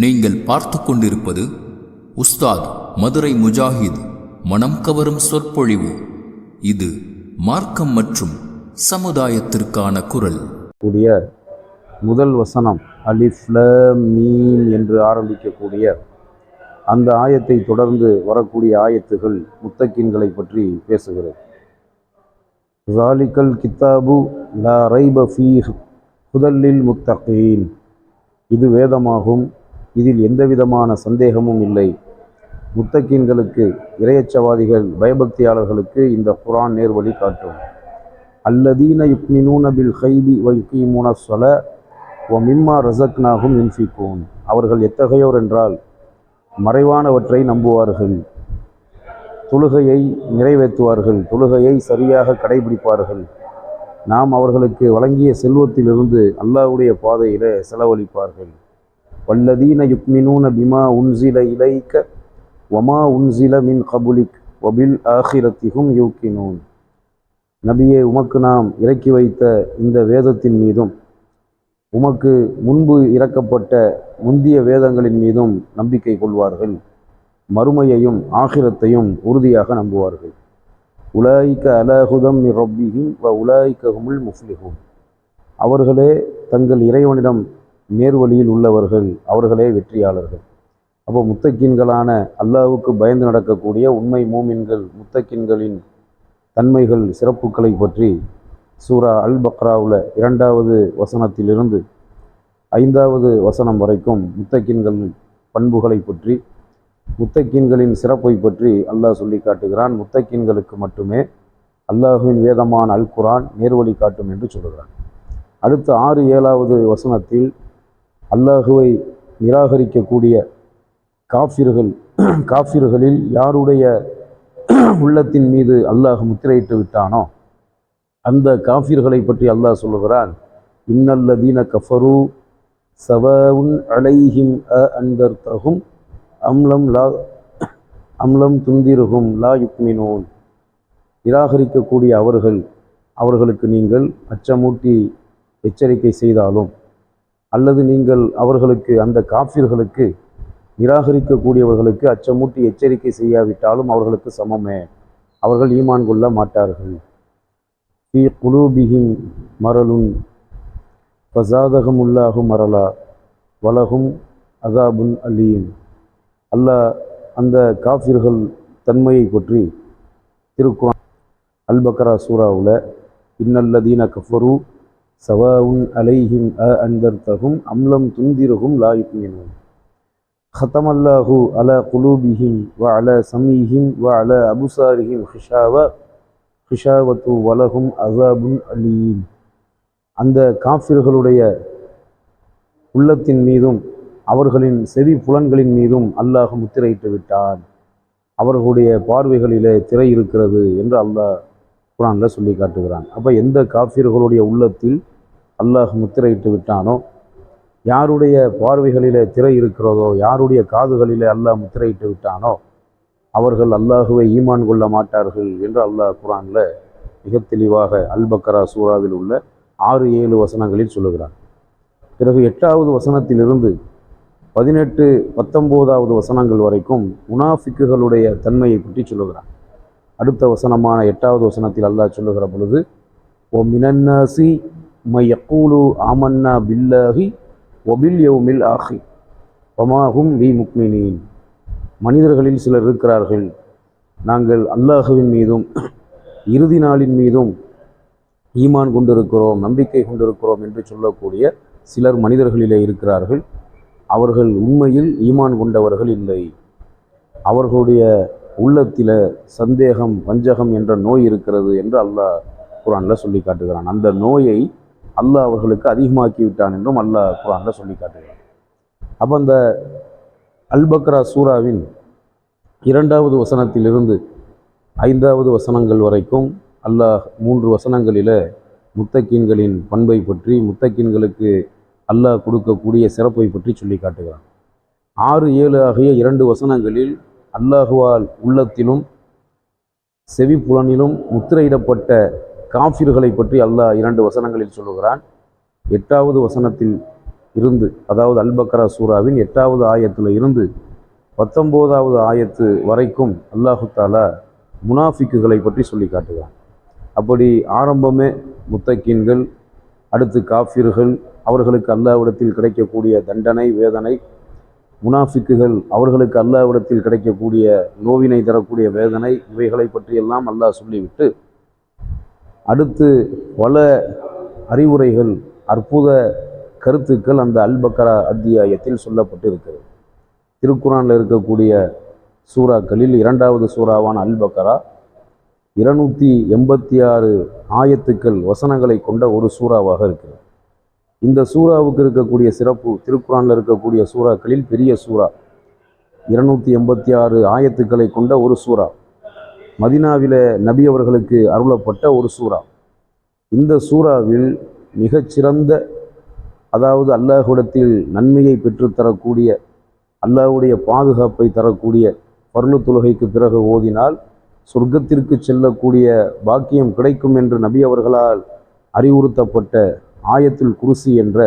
நீங்கள் பார்த்து கொண்டிருப்பது உஸ்தாத் மதுரை முஜாஹித் மனம் கவரும் சொற்பொழிவு. இது மார்க்கம் மற்றும் சமுதாயத்திற்கான குரல். கூடிய முதல் வசனம் அலிஃப்ல மீன் என்று ஆரம்பிக்கக்கூடிய அந்த ஆயத்தை தொடர்ந்து வரக்கூடிய ஆயத்துகள் முத்தக்கின்களை பற்றி பேசுகிறது ஜாலிக்கல் கித்தாபு லா ரைப ஃபீஹ் ஹுதல்லில் முத்தகீன். இது வேதமாகும். இதில் எந்தவிதமான சந்தேகமும் இல்லை. முத்தக்கீன்களுக்கு இரையச்சவாதிகள் பயபக்தியாளர்களுக்கு இந்த குரான் நேர்வழி காட்டும். அல்லதீன யுக்மினூன பில் ஹைபி வ யுக்கீமூன சொல ஓ மிம்மா ரசக்னாகும் இன்ஃபிகூன் அவர்கள் எத்தகையோர் என்றால் மறைவானவற்றை நம்புவார்கள். தொழுகையை நிறைவேற்றுவார்கள். தொழுகையை சரியாக கடைபிடிப்பார்கள். நாம் அவர்களுக்கு வழங்கிய செல்வத்திலிருந்து அல்லாஹ்வுடைய பாதையில் செலவழிப்பார்கள். வல்லதீன யுக்மினூன பிமா உன்சில இலைக்க வமா உன்சில மின் கபுலிக் வபில் ஆஹிரத்திகும் யூக்கினூன் நபியே உமக்கு நாம் இறக்கி வைத்த இந்த வேதத்தின் மீதும் உமக்கு முன்பு இறக்கப்பட்ட முந்திய வேதங்களின் மீதும் நம்பிக்கை கொள்வார்கள். மறுமையையும் ஆகிரத்தையும் உறுதியாக நம்புவார்கள். உலாய்க்க அலஹுதம் ரொப்பிஹிம் வ உலாய்க்க ஹுமுல் முஃப்லிஹும் அவர்களே தங்கள் இறைவனிடம் நேர்வழியில் உள்ளவர்கள் அவர்களே வெற்றியாளர்கள். அப்போ முத்தக்கின்களான அல்லாவுக்கு பயந்து நடக்கக்கூடிய உண்மை மூமின்கள் முத்தக்கின்களின் தன்மைகள் சிறப்புகளை பற்றி சூரா அல் பக்ராவில் இரண்டாவது வசனத்திலிருந்து ஐந்தாவது வசனம் வரைக்கும் முத்தக்கின்கள் பண்புகளை பற்றி முத்தக்கின்களின் சிறப்பை பற்றி அல்லாஹ் சொல்லி காட்டுகிறான். முத்தக்கின்களுக்கு மட்டுமே அல்லாஹுவின் வேதமான அல் குரான் நேர்வழி காட்டும் என்று சொல்கிறான். அடுத்த ஆறு ஏழாவது வசனத்தில் அல்லாஹுவை நிராகரிக்கக்கூடிய காஃபிர்கள் காஃபிர்களில் யாருடைய உள்ளத்தின் மீது அல்லாஹ் முத்திரையிட்டு விட்டானோ அந்த காஃபிர்களை பற்றி அல்லாஹ் சொல்லுகிறான் இன்னல்லதீன கஃபரு சவவுன் அலைஹிம் அ அந்தர்த்தகும் அம்லம் லா அம்லம் துந்திருகும் லா யுக்மினோன். நிராகரிக்கக்கூடிய அவர்கள் அவர்களுக்கு நீங்கள் அச்சமூட்டி எச்சரிக்கை செய்தாலும் அல்லது நீங்கள் அவர்களுக்கு அந்த காஃபிர்களுக்கு நிராகரிக்கக்கூடியவர்களுக்கு அச்சமூட்டி எச்சரிக்கை செய்யாவிட்டாலும் அவர்களுக்கு சமமே. அவர்கள் ஈமான் கொள்ள மாட்டார்கள். ஃபி குலூபிஹிம் மரலுன் உள்ளாகும் மரலா வலகும் அதாபுன் அலீம் அல்லாஹ் அந்த காஃபிர்கள் தன்மையை பற்றி திருக்குறான் அல் சூறாவில் சூராவில் இன்னல்லதீன கஃபரு சவா உன் அலைஹிம் அ அந்தர்த்தகும் அம்லம் துந்திரகும் லாயுக்மினும் ஹத்தமல்லாஹு அல குலூபிஹிம் வ அல சமீஹிம் வ அல அபுசாரிஹிம் ஹிஷாவ ஹிஷாவத்து வலகும் அசாபுன் அலீம். அந்த காஃபிர்களுடைய உள்ளத்தின் மீதும் அவர்களின் செவி புலன்களின் மீதும் அல்லாஹ் முத்திரையிட்டு விட்டான். அவர்களுடைய பார்வைகளிலே திரை இருக்கிறது என்று அல்லாஹ் குரானில் சொல்லி காட்டுகிறான். அப்போ எந்த காஃபியர்களுடைய உள்ளத்தில் அல்லாஹ் முத்திரையிட்டு விட்டானோ? யாருடைய பார்வைகளிலே திரை இருக்கிறதோ யாருடைய காதுகளிலே அல்லாஹ் முத்திரையிட்டு விட்டானோ அவர்கள் அல்லாஹுவை ஈமான் கொள்ள மாட்டார்கள் என்று அல்லாஹ் குரானில் மிக தெளிவாக அல்பக்கரா சூறாவில் உள்ள ஆறு ஏழு வசனங்களில் சொல்லுகிறான். பிறகு எட்டாவது வசனத்திலிருந்து பதினெட்டு பத்தொம்போதாவது வசனங்கள் வரைக்கும் முனாஃபிக்குகளுடைய தன்மையை பற்றி சொல்லுகிறான். அடுத்த வசனமான எட்டாவது வசனத்தில் அல்லாஹ் சொல்லுகிற பொழுது ஓ மினன்னாசி மையக்கூலு ஆமன்னா பில்லாஹி ஒபில் யவுமில் ஆஹி ஒமாகும் வி முக்மினீன். மனிதர்களில் சிலர் இருக்கிறார்கள். நாங்கள் அல்லாஹுவின் மீதும் இறுதி நாளின் மீதும் ஈமான் கொண்டிருக்கிறோம் நம்பிக்கை கொண்டிருக்கிறோம் என்று சொல்லக்கூடிய சிலர் மனிதர்களிலே இருக்கிறார்கள். அவர்கள் உண்மையில் ஈமான் கொண்டவர்கள் இல்லை. அவர்களுடைய உள்ளத்தில் சந்தேகம் வஞ்சகம் என்ற நோய் இருக்கிறது என்று அல்லாஹ் குரானில் சொல்லி காட்டுகிறான். அந்த நோயை அல்லாஹ் அவர்களுக்கு அதிகமாக்கி விட்டான் என்றும் அல்லாஹ் குரானில் சொல்லி காட்டுகிறான். அப்போ அந்த அல்பக்ரா சூராவின் இரண்டாவது வசனத்திலிருந்து ஐந்தாவது வசனங்கள் வரைக்கும் அல்லாஹ் மூன்று வசனங்களில் முத்தக்கீன்களின் பண்பை பற்றி முத்தக்கீன்களுக்கு அல்லாஹ் கொடுக்கக்கூடிய சிறப்பை பற்றி சொல்லி காட்டுகிறான். ஆறு ஏழு ஆகிய இரண்டு வசனங்களில் அல்லாஹுவால் உள்ளத்திலும் செவிப்புலனிலும் முத்திரையிடப்பட்ட காஃபிர்களை பற்றி அல்லாஹ் இரண்டு வசனங்களில் சொல்லுகிறான். எட்டாவது வசனத்தில் இருந்து அதாவது அல்பக்ரா சூராவின் எட்டாவது ஆயத்தில் இருந்து பத்தொம்போதாவது ஆயத்து வரைக்கும் அல்லாஹு தாலா முனாஃபிக்குகளை பற்றி சொல்லி காட்டுகிறான். அப்படி ஆரம்பமே முத்தக்கீன்கள் அடுத்து காஃபிர்கள் அவர்களுக்கு அல்லாவிடத்தில் கிடைக்கக்கூடிய தண்டனை வேதனை முனாஃபிக்குகள் அவர்களுக்கு அல்லாவிடத்தில் கிடைக்கக்கூடிய நோவினை தரக்கூடிய வேதனை இவைகளை பற்றியெல்லாம் அல்லாஹ் சொல்லிவிட்டு அடுத்து பல அறிவுரைகள் அற்புத கருத்துக்கள் அந்த அல்பக்கரா அத்தியாயத்தில் சொல்லப்பட்டிருக்கிறது. திருக்குறானில் இருக்கக்கூடிய சூறாக்களில் இரண்டாவது சூறாவான அல்பக்கரா இருநூற்றி எண்பத்தி ஆறு ஆயத்துக்கள் வசனங்களை கொண்ட ஒரு சூறாவாக இருக்கிறது. இந்த சூறாவுக்கு இருக்கக்கூடிய சிறப்பு திருக்குறானில் இருக்கக்கூடிய சூறாக்களில் பெரிய சூறா இருநூற்றி எண்பத்தி ஆறு ஆயத்துக்களை கொண்ட ஒரு சூறா. மதினாவில நபி அவர்களுக்கு அருளப்பட்ட ஒரு சூறா. இந்த சூறாவில் மிகச்சிறந்த அதாவது அல்லாஹுடத்தில் நன்மையை பெற்றுத்தரக்கூடிய அல்லாஹ்வுடைய பாதுகாப்பை தரக்கூடிய பர்லு தொழுகைக்கு பிறகு ஓதினால் சொர்க்கத்திற்கு செல்லக்கூடிய பாக்கியம் கிடைக்கும் என்று நபி அவர்களால் அறிவுறுத்தப்பட்ட ஆயத்தில் குருசி என்ற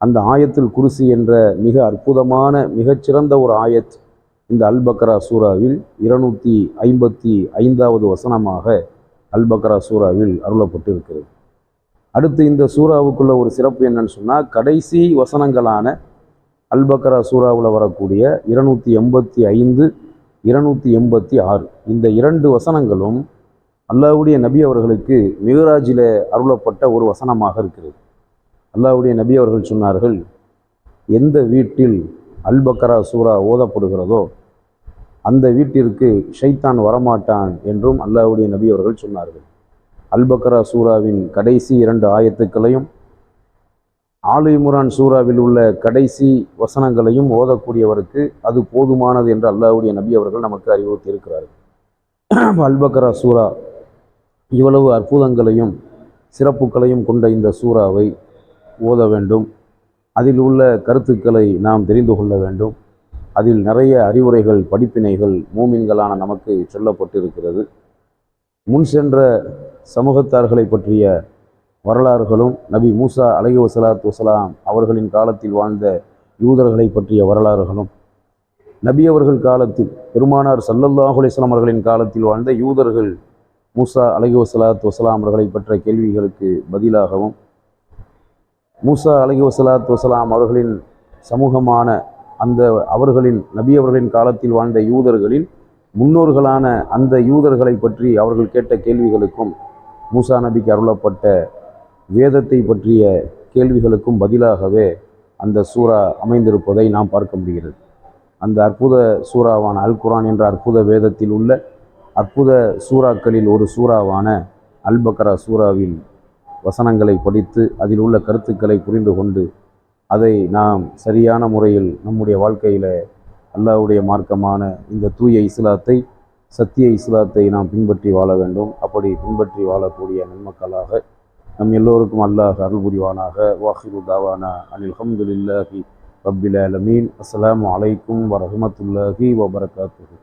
அந்த ஆயத்தில் குருசி என்ற மிக அற்புதமான மிகச்சிறந்த ஒரு ஆயத். இந்த அல் பக்ரா சூறாவில் இருநூற்றி ஐம்பத்தி ஐந்தாவது வசனமாக அல் பக்ரா சூறாவில் அருளப்பட்டிருக்கிறது. அடுத்து இந்த சூறாவுக்குள்ள ஒரு சிறப்பு என்னன்னு சொன்னால் கடைசி வசனங்களான அல் பக்ரா சூறாவில் வரக்கூடிய இருநூற்றி எண்பத்தி ஐந்து இருநூற்றி எண்பத்தி ஆறு. இந்த இரண்டு வசனங்களும் அல்லாவுடைய நபி அவர்களுக்கு மிகராஜில அருளப்பட்ட ஒரு வசனமாக இருக்கிறது. அல்லாவுடைய நபி அவர்கள் சொன்னார்கள் எந்த வீட்டில் அல் பக்ரா சூரா ஓதப்படுகிறதோ அந்த வீட்டிற்கு ஷைத்தான் வரமாட்டான் என்றும் அல்லாஹ்வுடைய நபி அவர்கள் சொன்னார்கள். அல்பக்ரா சூராவின் கடைசி இரண்டு ஆயத்துக்களையும் ஆலு இம்ரான் சூறாவில் உள்ள கடைசி வசனங்களையும் ஓதக்கூடியவருக்கு அது போதுமானது என்று அல்லாஹ்வுடைய நபி அவர்கள் நமக்கு அறிவுறுத்தி இருக்கிறார்கள் அல்பக்ரா சூரா இவ்வளவு அற்புதங்களையும் சிறப்புகளையும் கொண்ட இந்த சூறாவை ஓத வேண்டும். அதில் உள்ள கருத்துக்களை நாம் தெரிந்து கொள்ள வேண்டும். அதில் நிறைய அறிவுரைகள் படிப்பினைகள் மூமின்களான நமக்கு சொல்லப்பட்டிருக்கிறது. முன் சென்ற சமூகத்தார்களை பற்றிய வரலாறுகளும் நபி மூசா அலஹி வசலாத் வசலாம் அவர்களின் காலத்தில் வாழ்ந்த யூதர்களை பற்றிய வரலாறுகளும் நபி அவர்கள் காலத்தில் பெருமானார் சல்லல்லாஹு அலைஹிஸ்ஸலாம் அவர்களின் காலத்தில் வாழ்ந்த யூதர்கள் மூசா அலஹி வசலாத் வசலாம் அவர்களை பற்றிய கேள்விகளுக்கு பதிலாகவும் மூசா அலஹி வசலாத் வசலாம் அவர்களின் சமூகமான அந்த அவர்களின் நபி அவர்களின் காலத்தில் வாழ்ந்த யூதர்களில் முன்னோர்களான அந்த யூதர்களை பற்றி அவர்கள் கேட்ட கேள்விகளுக்கும் மூசா நபிக்கு அருளப்பட்ட வேதத்தை பற்றிய கேள்விகளுக்கும் பதிலாகவே அந்த சூரா அமைந்திருப்பதை நாம் பார்க்க முடிகிறது. அந்த அற்புத சூறாவான அல் குரான் என்ற அற்புத வேதத்தில் உள்ள அற்புத சூறாக்களில் ஒரு சூறாவான அல் பக்ரா சூறாவின் வசனங்களை படித்து அதில் உள்ள கருத்துக்களை புரிந்து கொண்டு அதை நாம் சரியான முறையில் நம்முடைய வாழ்க்கையில் அல்லாஹ்வுடைய மார்க்கமான இந்த தூய இஸ்லாத்தை சத்திய இஸ்லாத்தை நாம் பின்பற்றி வாழ வேண்டும். அப்படி பின்பற்றி வாழக்கூடிய நன்மக்களாக நம் எல்லோருக்கும் அல்லாஹ் அருள் புரிவானாக. வாஹிரு தாவானா அனில் ஹம்துலில்லாஹி ரபில் அலமீன் அஸ்லாம் அலைக்கும் வரஹ்மத்துல்லாஹி வபரகாத்துஹு.